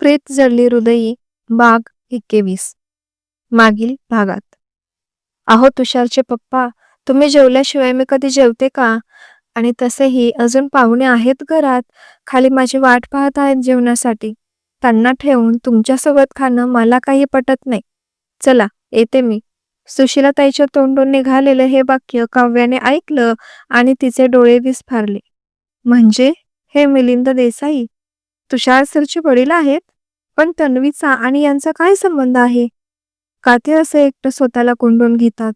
प्रेत जडली हृदयी बाग एक्केवीस मागील भागात. अहो तुषारचे पप्पा तुम्ही जेवल्याशिवाय मी कधी जेवते का? आणि तसेही अजून पाहुणे आहेत घरात खाली माझी वाट पाहत आहेत जेवणासाठी. त्यांना ठेवून तुमच्यासोबत खाणं मला काही पटत नाही. चला येते मी. सुशीलाताईच्या तोंडून निघालेलं हे वाक्य काव्याने ऐकलं आणि तिचे डोळे विस्फारले. म्हणजे? हे मिलिंद देसाई? तुषार सरचे वडील आहेत? पण तन्वीचा आणि यांचा काय संबंध आहे? का ते असं एकटं स्वतःला कोंडून घेतात.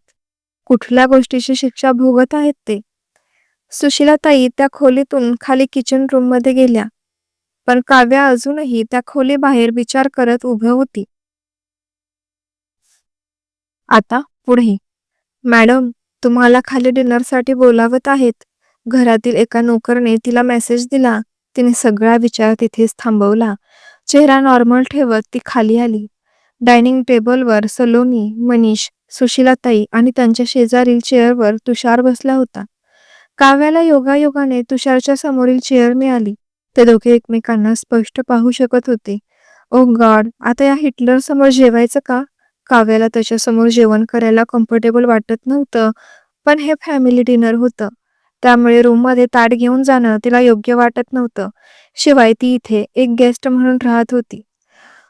कुठल्या गोष्टीची शिक्षा भोगत आहेत ते? सुशीलाताई त्या खोलीतून खाली किचन रूममध्ये गेल्या. पण काव्या अजूनही त्या खोलीबाहेर विचार करत उभं होती. आता पुढे. मॅडम तुम्हाला खाली डिनरसाठी बोलावत आहेत. घरातील एका नोकरने तिला मेसेज दिला. तिने सगळा विचार तिथेच थांबवला. चेहरा नॉर्मल ठेवत ती खाली आली. डायनिंग टेबलवर सलोनी मनीष सुशीलाताई आणि त्यांच्या शेजारील चेअरवर तुषार बसला होता. काव्याला योगायोगाने तुषारच्या समोरील चेअर मिळाली. ते दोघे एकमेकांना स्पष्ट पाहू शकत होते. ओ गॉड आता या हिटलर समोर जेवायचं का? काव्याला त्याच्यासमोर जेवण करायला कम्फर्टेबल वाटत नव्हतं पण हे फॅमिली डिनर होतं. त्यामुळे रूममध्ये ताट घेऊन जाणं तिला योग्य वाटत नव्हतं. शिवाय ती इथे एक गेस्ट म्हणून राहत होती.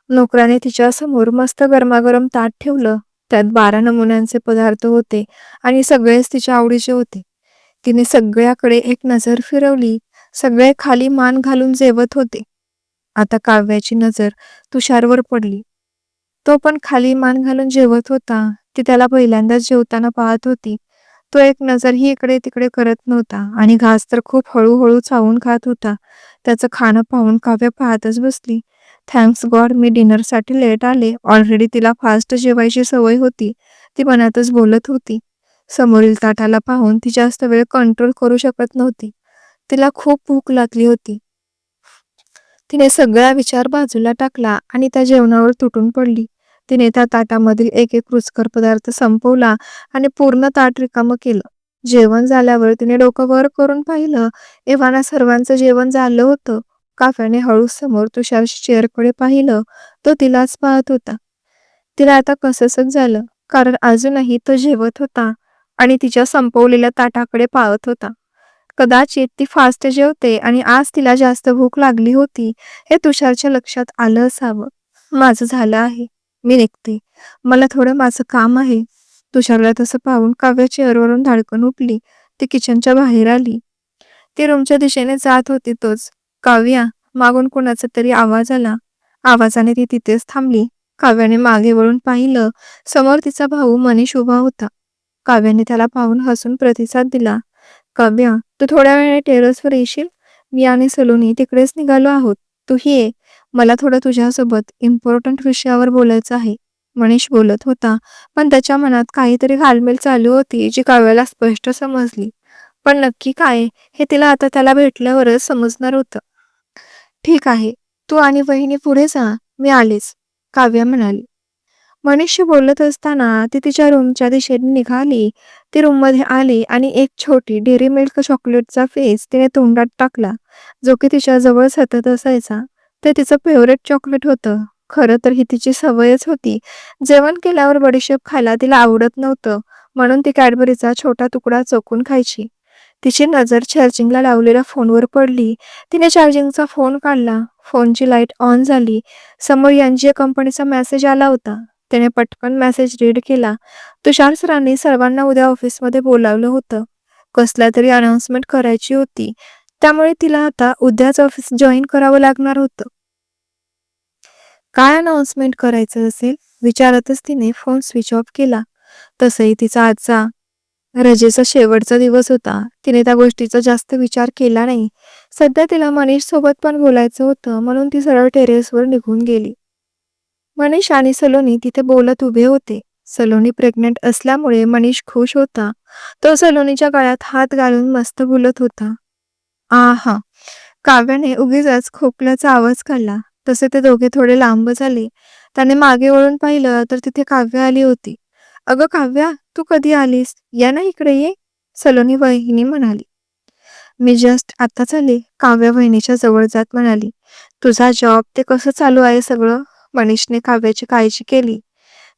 नोकराने तिच्या समोर मस्त गरमागरम ताट ठेवलं. त्यात बारा नमुन्यांचे पदार्थ होते आणि सगळेच तिच्या आवडीचे होते. तिने सगळ्याकडे एक नजर फिरवली. सगळे खाली मान घालून जेवत होते. आता काव्याची नजर तुषारवर पडली. तो पण खाली मान घालून जेवत होता. ती त्याला पहिल्यांदाच जेवताना पाहत होती. तो एक नजरही इकडे तिकडे करत नव्हता आणि घास तर खूप हळूहळू चावून खात होता. त्याचं खाणं पाहून काव्य पाहतच बसली. थँक्स गॉड मी डिनरसाठी लेट आले. ऑलरेडी तिला फास्ट जेवायची सवय होती. ती मनातच बोलत होती. समोरील ताटाला पाहून ती जास्त वेळ कंट्रोल करू शकत नव्हती. तिला खूप भूक लागली होती. तिने सगळा विचार बाजूला टाकला आणि त्या जेवणावर तुटून पडली. तिने त्या ताटामधील एक एक रुचकर पदार्थ संपवला आणि पूर्ण ताट रिकामं केलं. जेवण झाल्यावर तिने डोकं वर करून पाहिलं. एव्हाना सर्वांचं जेवण झालं होतं. काफ्याने हळू समोर तुषार चेअरकडे पाहिलं. तो तिलाच पाहत होता. तिला आता कसंच झालं? कारण अजूनही तो जेवत होता आणि तिच्या संपवलेल्या ताटाकडे पाहत होता. कदाचित ती फास्ट जेवते आणि आज तिला जास्त भूक लागली होती हे तुषारच्या लक्षात आलं असावं. माझं झालं आहे. मी निघते. मला थोडं माझं काम आहे. तुषारला तसं पाहून काव्या चेअरवरून धाडकन उठली. ती किचनच्या बाहेर आली. ती रूमच्या दिशेने जात होती तोच. काव्या मागून कोणाचा तरी आवाज आला. आवाजाने ती तिथेच थांबली. काव्याने मागे वळून पाहिलं. समोर तिचा भाऊ मनीष उभा होता. काव्याने त्याला पाहून हसून प्रतिसाद दिला. काव्या तू थोड्या वेळाने टेरेसवर येशील? मी आणि सलोनी तिकडेच निघालो आहोत. तू ही ये. मला थोडं तुझ्यासोबत इम्पॉर्टंट विषयावर बोलायचं आहे. मनीष बोलत होता पण त्याच्या मनात काहीतरी घालमेल चालू होती जी काव्याला स्पष्ट समजली. पण नक्की काय हे तिला आता त्याला भेटल्यावरच समजणार होतं. ठीक आहे तू आणि वहिनी पुढे जा मी आलेच काव्या म्हणाली. मनीषशी बोलत असताना ती तिच्या रूमच्या दिशेने निघाली. ती रूममध्ये आली आणि एक छोटी डेअरी मिल्क चॉकलेटचा फेस तिने तोंडात टाकला जो की तिच्या जवळ सतत असायचा. ते तिचं फेवरेट चॉकलेट होतं. खरं तर ही तिची सवयच होती. जेवण केल्यावर बडीशेप खायला तिला आवडत नव्हतं म्हणून ती कॅडबरीचा छोटा तुकडा चोकून खायची. तिची नजर चार्जिंगला लावलेल्या फोनवर पडली. तिने चार्जिंगचा फोन काढला. फोनची लाइट ऑन झाली. समोर एनजीओ कंपनीचा मेसेज आला होता. त्याने पटकन मेसेज रीड केला. तुषार सरांनी सर्वांना उद्या ऑफिसमध्ये बोलावलं होतं. कसल्या तरी अनाउन्समेंट करायची होती. त्यामुळे तिला आता उद्याच ऑफिस जॉईन करावं लागणार होतं. काय अनाउन्समेंट करायचं असेल? विचारतच तिने फोन स्विच ऑफ केला. तसंही तिचा आजचा रजेचा शेवटचा दिवस होता. तिने त्या गोष्टीचा जास्त विचार केला नाही. सध्या तिला मनीष सोबत पण बोलायचं होतं म्हणून ती सरळ टेरेसवर निघून गेली. मनीष आणि सलोनी तिथे बोलत उभे होते. सलोनी प्रेग्नेंट असल्यामुळे मनीष खुश होता. तो सलोनीच्या गळ्यात हात घालून मस्त बोलत होता. आ हा काव्याने उगीच खोकल्याचा आवाज काढला. तसे ते दोघे थोडे लांब झाले. त्याने मागे वळून पाहिलं तर तिथे काव्य आली होती. अगं काव्या तू कधी आलीस? या ना इकडे ये सलोनी वहिनी म्हणाली. मी जस्ट आता आले काव्या वहिनीच्या जवळ जात म्हणाली. तुझा जॉब ते कसं चालू आहे सगळं? मनीषने काव्याची काळजी केली.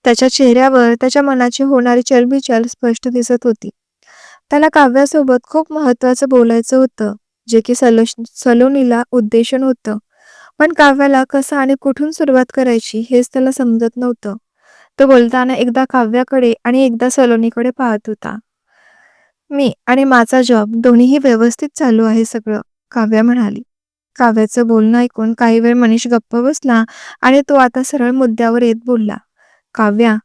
त्याच्या चेहऱ्यावर त्याच्या मनाची होणारी चलबिचल स्पष्ट दिसत होती. त्याला काव्यासोबत खूप महत्वाचं बोलायचं होतं जे की सलो सलोनीला उद्देशन होतं. पण काव्याला कसं आणि कुठून सुरुवात करायची हेच त्याला समजत नव्हतं. तो बोलताना एकदा काव्याकडे आणि एकदा सलोनीकडे पाहत होता. मी आणि माझा जॉब दोन्हीही व्यवस्थित चालू आहे सगळं काव्या म्हणाली. काव्याचं बोलणं ऐकून काही वेळ मनीष गप्प बसला आणि तो आता सरळ मुद्द्यावर येत बोलला. काव्या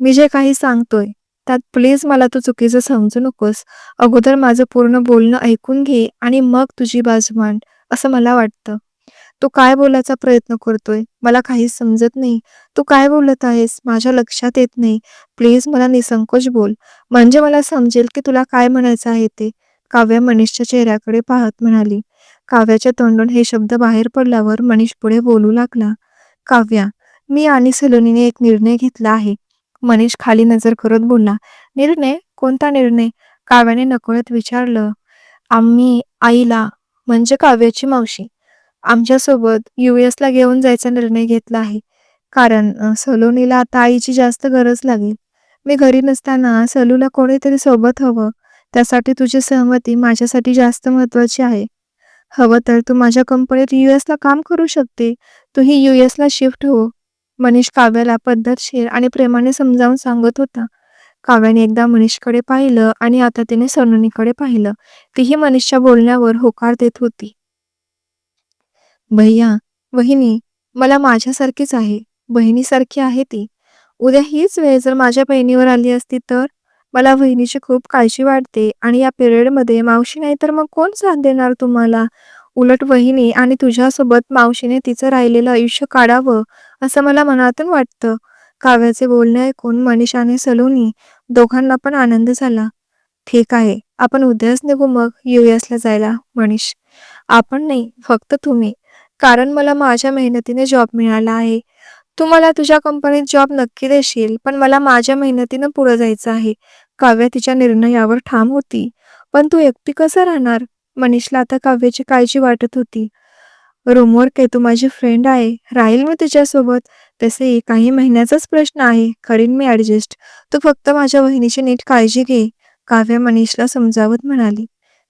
मी जे काही सांगतोय त्यात प्लीज मला तू चुकीचं समजू नकोस. अगोदर माझं पूर्ण बोलणं ऐकून घे आणि मग तुझी बाजू मांड असं मला वाटतं. तो काय बोलायचा प्रयत्न करतोय? मला काहीच समजत नाही. तू काय बोलत आहेस? माझ्या लक्षात येत नाही. प्लीज मला निसंकोच बोल. म्हणजे मला समजेल की तुला काय म्हणायचं आहे ते? काव्या मनीषच्या चेहऱ्याकडे पाहत म्हणाली. काव्याच्या तोंडून हे शब्द बाहेर पडल्यावर मनीष पुढे बोलू लागला. काव्या मी आणि सलोनीने एक निर्णय घेतला आहे. मनीष खाली नजर करत बोलला. निर्णय? कोणता निर्णय? काव्याने नकळत विचारलं. आम्ही आईला म्हणजे काव्याची मावशी. आमच्यासोबत युएसला घेऊन जायचा निर्णय घेतला आहे. कारण सलोनीला आता आईची जास्त गरज लागेल. मी घरी नसताना सलूला कोणीतरी सोबत हवं. त्यासाठी तुझी सहमती माझ्यासाठी जास्त महत्वाची आहे. हवं तर तू माझ्या कंपनीत युएसला काम करू शकते. तूही युएसला शिफ्ट हो. मनीष काव्याला पद्धतशीर आणि प्रेमाने समजावून सांगत होता. काव्याने एकदा मनीषकडे पाहिलं आणि आता तिने सलोनीकडे पाहिलं. तीही मनीषच्या बोलण्यावर होकार देत होती. भैया वहिनी मला माझ्यासारखीच आहे. बहिणीसारखी आहे ती. उद्या हीच वेळ जर माझ्या बहिणीवर आली असती तर? मला बहिणीची खूप काळजी वाटते आणि या पिरियडमध्ये मावशी नाही तर मग कोण साथ देणार तुम्हाला? उलट वहिनी आणि तुझ्यासोबत मावशीने तिचं राहिलेलं आयुष्य काढावं असं मला मनातून वाटतं. काव्याचे बोलणे ऐकून मनीष आणि सलोनी दोघांना पण आनंद झाला. ठीक आहे आपण उद्याच निघू मग. यू एसला जायला मनीष. आपण नाही फक्त तुम्ही. कारण मला माझ्या मेहनतीने जॉब मिळाला आहे. तू मला तुझ्या कंपनीत जॉब नक्की देशील पण मला माझ्या मेहनतीनं पुढे जायचं आहे. काव्या तिच्या निर्णयावर ठाम होती. पण तू एकटी कसं राहणार? मनीषला आता काव्याची काळजी वाटत होती. रूमवर के तू माझी फ्रेंड आहे. राहील मी तुझ्यासोबत? तसे काही महिन्याचाच प्रश्न आहे. करीन मी ऍडजस्ट तू फक्त माझ्या बहिणीची नीट काळजी घे. काव्या मनीषला समजावत म्हणाली.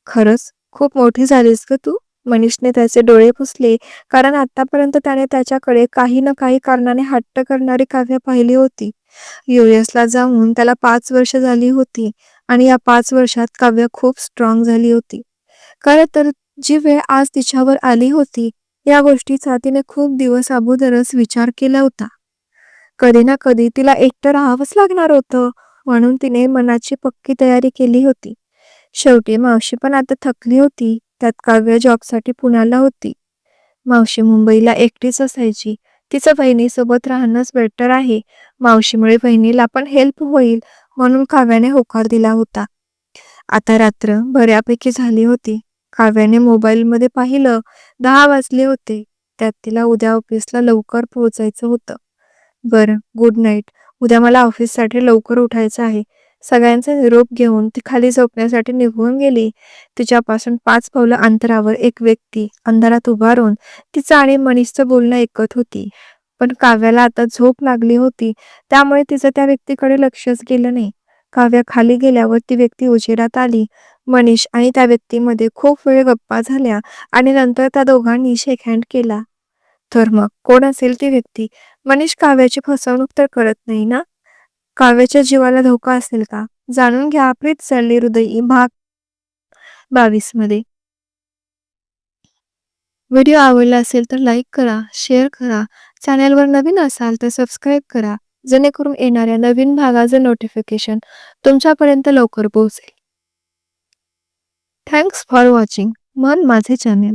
खरंच? खूप मोठी झालीस ग तू. मनीषने त्याचे डोळे पुसले. कारण आतापर्यंत त्याने त्याच्याकडे काही ना काही कारणाने हट्ट करणारी काव्य पाहिली होती. युएसला ला जाऊन त्याला पाच वर्ष झाली होती आणि या पाच वर्षात काव्य खूप स्ट्रॉंग झाली होती. खरं तर जी वेळ आज तिच्यावर आली होती या गोष्टीचा तिने खूप दिवस अगोदरच विचार केला होता. कधी ना कधी तिला एकटं राहावंच लागणार होतं म्हणून तिने मनाची पक्की तयारी केली होती. शेवटी मावशी पण आता थकली होती. त्यात काव्य जॉबसाठी पुण्याला होती. मावशी मुंबईला एकटीच असायची. तिचं बहिणीसोबत राहणंच बेटर आहे. मावशीमुळे बहिणीला पण हेल्प होईल म्हणून काव्याने होकार दिला होता. आता रात्र बऱ्यापैकी झाली होती. काव्याने मोबाईलमध्ये पाहिलं दहा वाजले होते. त्यात तिला उद्या ऑफिसला लवकर पोहोचायचं होतं. बरं गुड नाईट उद्या मला ऑफिससाठी लवकर उठायचं आहे. सगळ्यांचा निरोप घेऊन ती खाली झोपण्यासाठी निघून गेली. तिच्यापासून पाच पावलं अंतरावर एक व्यक्ती अंधारात उभारून तिचं आणि मनीषचं बोलणं ऐकत होती. पण काव्याला आता झोप लागली होती त्यामुळे तिचं त्या व्यक्तीकडे लक्षच गेलं नाही. काव्या खाली गेल्यावर ती व्यक्ती उजेडात आली. मनीष आणि त्या व्यक्तीमध्ये खूप वेळ गप्पा झाल्या आणि नंतर त्या दोघांनी शेक हँड केला. तर मग कोण असेल ती व्यक्ती मनीष काव्याची फसवणूक तर करत नाही ना? काव्याच्या जीवाला धोका असेल का? जाणून घ्या प्रीत चढली हृदयी भाग बावीसमध्ये. व्हिडिओ आवडला असेल तर लाईक करा शेअर करा. चॅनलवर नवीन असाल तर सबस्क्राईब करा. जेणेकरून येणाऱ्या नवीन भागाचं नोटिफिकेशन तुमच्यापर्यंत लवकर पोहोचेल. थँक्स फॉर वॉचिंग मन माझे चॅनेल